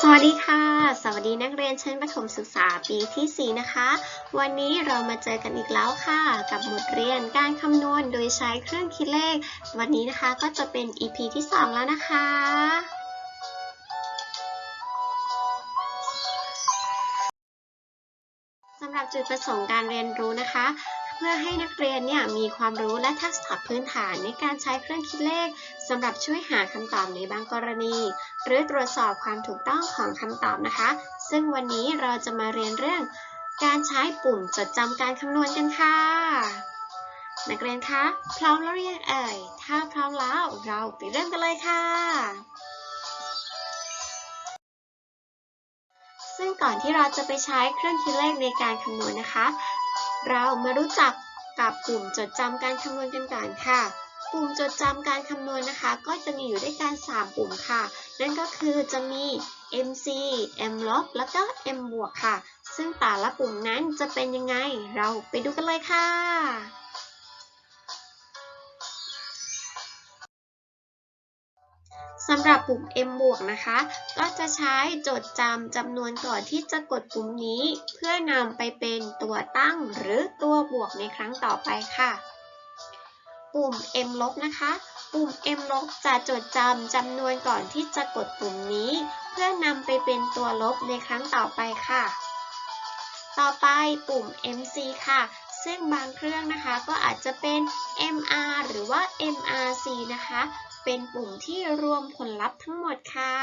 สวัสดีค่ะ สวัสดีนักเรียนชั้นประถมศึกษาปีที่ 4 นะคะ วันนี้เรามาเจอกันอีกแล้วค่ะ กับบทเรียนการคำนวณโดยใช้เครื่องคิดเลข วันนี้นะคะก็จะเป็น EP ที่ 2 แล้วนะคะสำหรับจุดประสงค์การเรียนรู้นะคะ เพื่อให้นักเรียนเนี่ยมีความรู้และทักษะพื้นฐานในการใช้เครื่องคิดเลขสำหรับช่วยหาคำตอบในบางกรณี หรือตรวจสอบความถูกต้องของคำตอบนะคะ ซึ่งวันนี้เราจะมาเรียนเรื่อง การใช้ปุ่มจดจำการคำนวณกันค่ะ นักเรียนคะพร้อมแล้วหรือยังเอ่ย ถ้าพร้อมแล้วเราไปเริ่มกันเลยค่ะซึ่งก่อนที่เราจะไปใช้เครื่องคิดเลขในการคำนวณนะคะ เรามารู้จักกับปุ่มจดจำการคำนวณกันก่อนค่ะ ปุ่มจดจำการคำนวณนะคะ ก็จะมีอยู่ด้วยกัน 3 ปุ่มค่ะ นั่นก็คือจะมี MC M ลบแล้วก็ M บวกค่ะ ซึ่งแต่ละปุ่มนั้นจะเป็นยังไง เราไปดูกันเลยค่ะ สำหรับปุ่ม M บวกนะคะ ก็จะใช้จดจำจำนวนก่อนที่จะกดปุ่มนี้ เพื่อนำไปเป็นตัวตั้งหรือตัวบวกในครั้งต่อไปค่ะ ปุ่ม M ลบนะคะ ปุ่ม M ลบจะจดจำจำนวนก่อนที่จะกดปุ่มนี้ เพื่อนำไปเป็นตัวลบในครั้งต่อไปค่ะ ต่อไปปุ่ม MC ค่ะซึ่งบางเครื่องนะคะก็อาจจะเป็น MR หรือว่า MRC นะคะ เป็นปุ่มที่รวมผลลัพธ์ทั้งหมดค่ะ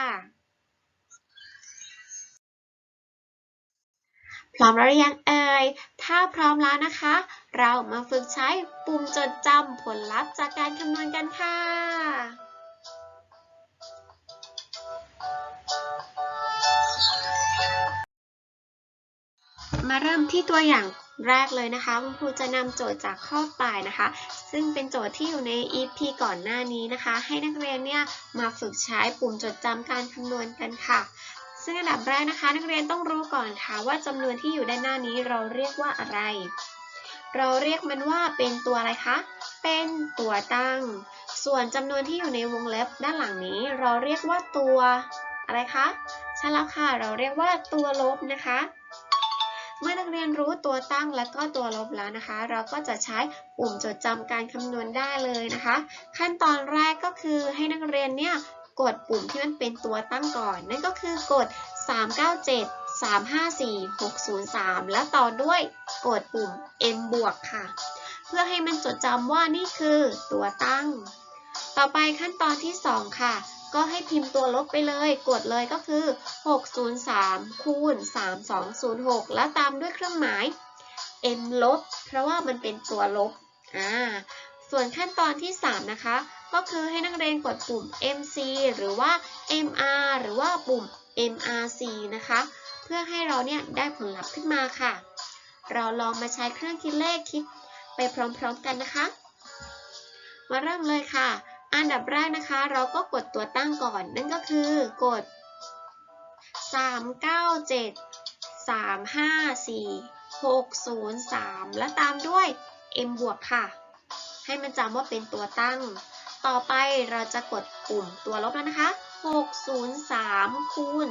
พร้อมแล้วหรือยังเอ่ย ถ้าพร้อมแล้วนะคะ เรามาฝึกใช้ปุ่มจดจำผลลัพธ์จากการคำนวณกันค่ะมาเริ่มที่ตัวอย่าง แรกเลยนะคะคุณครูจะนำโจทย์จากข้อปลายนะคะ ซึ่งเป็นโจทย์ที่อยู่ใน EP ก่อนหน้านี้นะคะ ให้นักเรียนเนี่ยมาฝึกใช้ปุ่มจดจำการคำนวณกันค่ะ ซึ่งอันดับแรกนะคะ นักเรียนต้องรู้ก่อนค่ะว่าจำนวนที่อยู่ด้านหน้านี้เราเรียกว่าอะไร เราเรียกมันว่าเป็นตัวอะไรคะ เป็นตัวตั้ง ส่วนจำนวนที่อยู่ในวงเล็บด้านหลังนี้ เราเรียกว่าตัวอะไรคะใช่แล้วค่ะเราเรียกว่าตัวลบนะคะ เมื่อนักเรียนรู้ตัวตั้งและก็ตัวลบแล้วนะคะ เราก็จะใช้ปุ่มจดจำการคำนวณได้เลยนะคะ ขั้นตอนแรกก็คือให้นักเรียนเนี่ยกดปุ่มที่มันเป็นตัวตั้งก่อน นั่นก็คือกด 397 354 603 และต่อด้วยกดปุ่ม M บวกค่ะ เพื่อให้มันจดจำว่านี่คือตัวตั้ง ต่อไปขั้นตอนที่ 2 ค่ะ ก็ให้พิมพ์ตัวลบไปเลย กดเลยก็คือ 603 คูณ 3206 แล้วตามด้วยเครื่องหมาย m ลบ เพราะว่ามันเป็นตัวลบ อ่า ส่วนขั้นตอนที่ 3 นะคะ ก็คือให้นักเรียนกดปุ่ม MC หรือว่า MR หรือว่าปุ่ม MRC นะคะ เพื่อให้เราเนี่ยได้ผลลัพธ์ขึ้นมาค่ะ เราลองมาใช้เครื่องคิดเลขคิดไปพร้อมๆกันนะคะ มาเริ่มเลยค่ะ อันดับแรกนะคะ เราก็กดตัวตั้งก่อน นั่นก็คือกด 397 354 603 และตามด้วย m บวกค่ะ ให้มันจำว่าเป็นตัวตั้ง ต่อไปเราจะกดปุ่มตัวลบแล้วนะคะ 603คูณ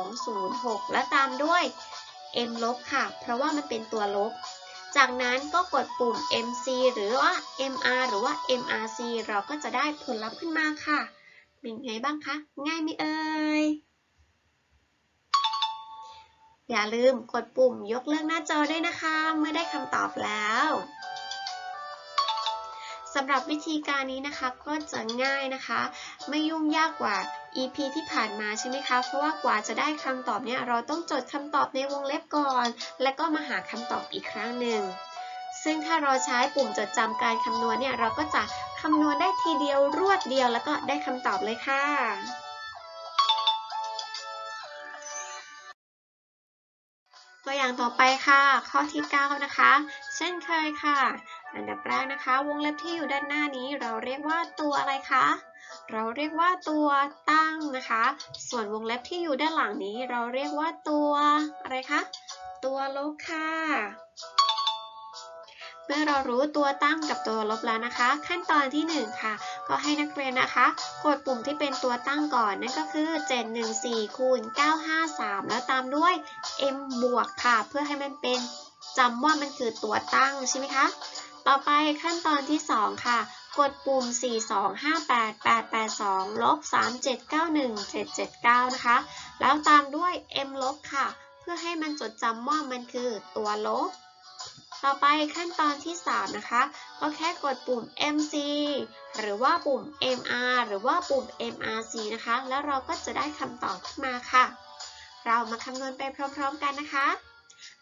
3206 และตามด้วย m ลบค่ะ เพราะว่ามันเป็นตัวลบ จากนั้นก็กดปุ่ม MC หรือว่า MR หรือว่า MRC เราก็จะได้ผลลัพธ์ขึ้นมาค่ะ เป็นไงบ้างคะ ง่ายไหมเอ่ย อย่าลืมกดปุ่มยกเลิกหน้าจอด้วยนะคะ เมื่อได้คำตอบแล้ว สำหรับวิธีการนี้นะคะก็จะง่ายนะคะ ไม่ยุ่งยากกว่า EP ที่ผ่านมาใช่ไหมคะ เพราะว่ากว่าจะได้คำตอบเนี่ยเราต้องจดคำตอบในวงเล็บก่อน แล้วก็มาหาคำตอบอีกครั้งหนึ่ง ซึ่งถ้าเราใช้ปุ่มจดจำการคำนวณเนี่ยเราก็จะคำนวณได้ทีเดียวรวดเดียวแล้วก็ได้คำตอบเลยค่ะตัวอย่างต่อไปค่ะ ข้อที่ 9 นะคะ เช่นเคยค่ะ อันดับแรกนะคะ วงเล็บที่อยู่ด้านหน้านี้เราเรียกว่าตัวอะไรคะ เราเรียกว่าตัวตั้งนะคะ ส่วนวงเล็บที่อยู่ด้านหลังนี้ เราเรียกว่าตัวอะไรคะ ตัวลบค่ะ เมื่อเรารู้ตัวตั้งกับตัวลบแล้วนะคะ ขั้นตอนที่หนึ่งค่ะ ก็ให้นักเรียนนะคะ กดปุ่มที่เป็นตัวตั้งก่อนนั่นก็คือ 714คูณ953 แล้วตามด้วย m บวกค่ะ เพื่อให้มันเป็นจำว่ามันคือตัวตั้งใช่ไหมคะ ต่อไปขั้นตอนที่ 2 ค่ะ กดปุ่ม 4258882ลบ3791779 นะคะ แล้วตามด้วย m ลบค่ะ เพื่อให้มันจดจำว่ามันคือตัวลบ ต่อไปขั้นตอนที่ 3 นะคะ ก็แค่กดปุ่ม MC หรือว่าปุ่ม MR หรือว่าปุ่ม MRC นะคะ แล้วเราก็จะได้คำตอบขึ้นมาค่ะ เรามาคำนวณไปพร้อมๆกันนะคะ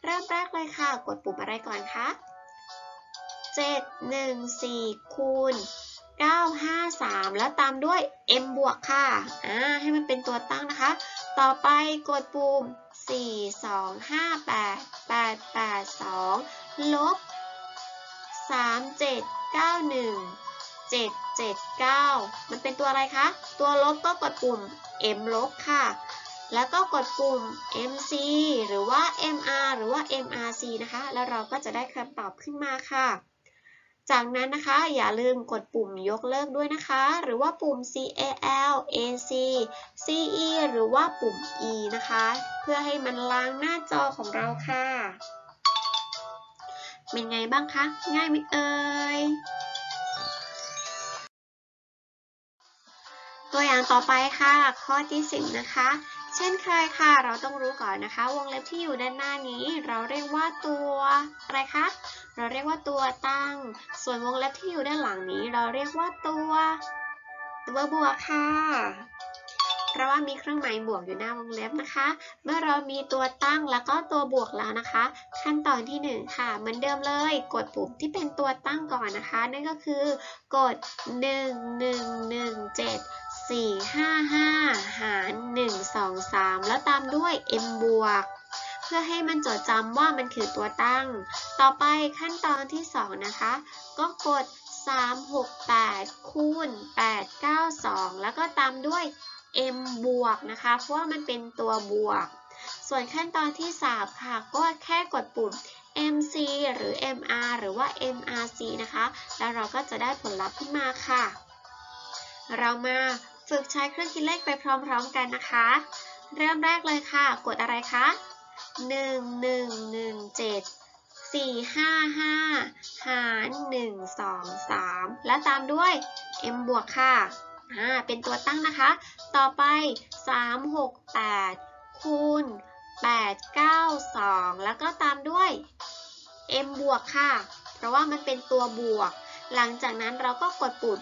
เริ่มแรกเลยค่ะ กดปุ่มอะไรก่อนคะ 7 1 4 คูณ 9 5 3 แล้วตามด้วย m บวกค่ะ อ่า ให้มันเป็นตัวตั้งนะคะ ต่อไปกดปุ่ม 4 2 5 8 8 8 2 ลบ 3 7 9 1 7 7 9 มันเป็นตัวอะไรคะ ตัวลบก็กดปุ่ม m ลบค่ะ แล้วก็กดปุ่ม MC หรือว่า MR หรือว่า MRC นะคะ แล้วเราก็จะได้คำตอบขึ้นมาค่ะ จากนั้นนะคะอย่าลืมกดปุ่มยกเลิกด้วยนะคะ หรือว่าปุ่ม CAL AC CE หรือว่าปุ่ม E นะคะ เพื่อให้มันล้างหน้าจอของเราค่ะ เป็นไงบ้างคะ ง่ายไหมเอ่ยตัวอย่างต่อไปค่ะ ข้อที่สิบนะคะ เช่นเคยค่ะ เราต้องรู้ก่อนนะคะ วงเล็บที่อยู่ด้านหน้านี้ เราเรียกว่าตัวอะไรคะ เราเรียกว่าตัวตั้ง ส่วนวงเล็บที่อยู่ด้านหลังนี้ เราเรียกว่าตัว ตัวบวกค่ะ เพราะว่ามีเครื่องหมายบวกอยู่หน้าวงเล็บนะคะ เมื่อเรามีตัวตั้งแล้วก็ตัวบวกแล้วนะคะ ขั้นตอนที่หนึ่งค่ะ เหมือนเดิมเลย กดปุ่มที่เป็นตัวตั้งก่อนนะคะ นั่นก็คือกด 1 1 1 7 4 5 5 หาร 1 2 3 แล้วตามด้วย m บวก พื่อให้มันจดจำว่ามันคือตัวตั้ง ต่อไปขั้นตอนที่ 2 นะคะ ก็กด 3 6 8 คูณ 8 9 2 แล้วก็ตามด้วย m บวกนะคะ เพราะว่ามันเป็นตัวบวก ส่วนขั้นตอนที่ 3 ค่ะ ก็แค่กดปุ่ม MC หรือ MR หรือว่า MRC นะคะ แล้วเราก็จะได้ผลลัพธ์ขึ้นมาค่ะ เรามาฝึกใช้เครื่องคิดเลขไปพร้อมๆกันนะคะ เริ่มแรกเลยค่ะ กดอะไรคะ 1 1 1 7 4 5 5หนึ่งเจ็ดสี่ห้าห้าหาร1 2 3และตามด้วย m บวกค่ะอ่าเป็นตัวตั้งนะคะ ต่อไป3 6 8คูณ8 9 2แล้วก็ตามด้วย m บวกค่ะ เพราะว่ามันเป็นตัวบวก หลังจากนั้นเราก็กดปุ่ม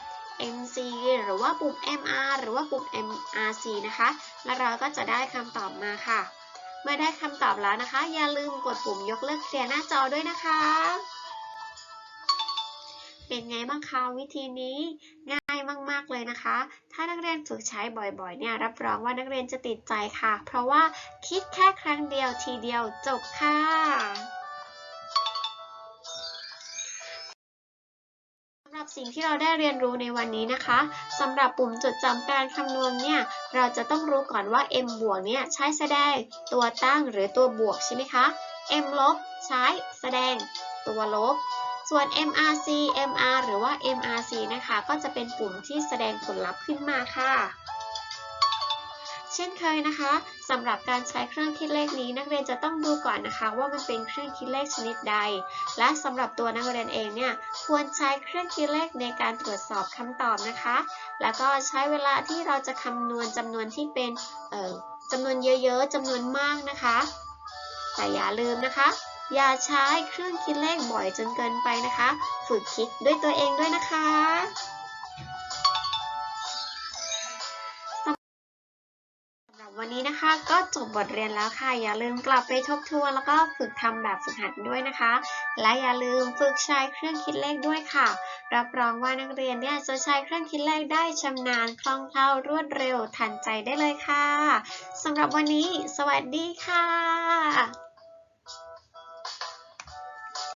MC หรือว่าปุ่ม MR หรือว่าปุ่ม MRC นะคะ แล้วเราก็จะได้คำตอบมาค่ะ เมื่อได้คำตอบแล้วนะคะ อย่าลืมกดปุ่มยกเลิกเสียหน้าจอด้วยนะคะ เป็นไงบ้างคะวิธีนี้ง่ายมาก ๆ เลยนะคะ ถ้านักเรียนฝึกใช้บ่อยๆ เนี่ยรับรองว่านักเรียนจะติดใจค่ะ เพราะว่าคิดแค่ครั้งเดียวทีเดียวจบค่ะ สิ่งที่เราได้เรียนรู้ในวันนี้นะคะสำหรับปุ่มจดจำการคำนวณเนี่ยเราจะต้องรู้ก่อนว่า m บวกเนี่ยใช้แสดงตัวตั้งหรือตัวบวกใช่ไหมคะ m ลบใช้แสดงตัวลบ ส่วน MRC MR หรือว่า MRC นะคะ ก็จะเป็นปุ่มที่แสดงผลลัพธ์ขึ้นมาค่ะ ช่นเคยนะคะสำหรับการใช้เครื่องคิดเลขนี้ นักเรียนจะต้องดูก่อนนะคะ ว่ามันเป็นเครื่องคิดเลขชนิดใด และสำหรับตัวนักเรียนเองเนี่ยควรใช้เครื่องคิดเลขในการตรวจสอบคำตอบนะคะ แล้วก็ใช้เวลาที่เราจะคำนวณจำนวนที่เป็นออจำนวนเยอะๆจำนวนมากนะคะ แต่อย่าลืมนะคะ อย่าใช้เครื่องคิดเลขบ่อยจนเกินไปนะคะ ฝึกคิดด้วยตัวเองด้วยนะคะ จบบทเรียนแล้วค่ะ อย่าลืมกลับไปทบทวนแล้วก็ฝึกทำแบบฝึกหัดด้วยนะคะ และอย่าลืมฝึกใช้เครื่องคิดเลขด้วยค่ะ รับรองว่านักเรียนเนี่ยจะใช้เครื่องคิดเลขได้ชำนาญคล่องแคล่วรวดเร็วทันใจได้เลยค่ะสำหรับวันนี้ สวัสดีค่ะ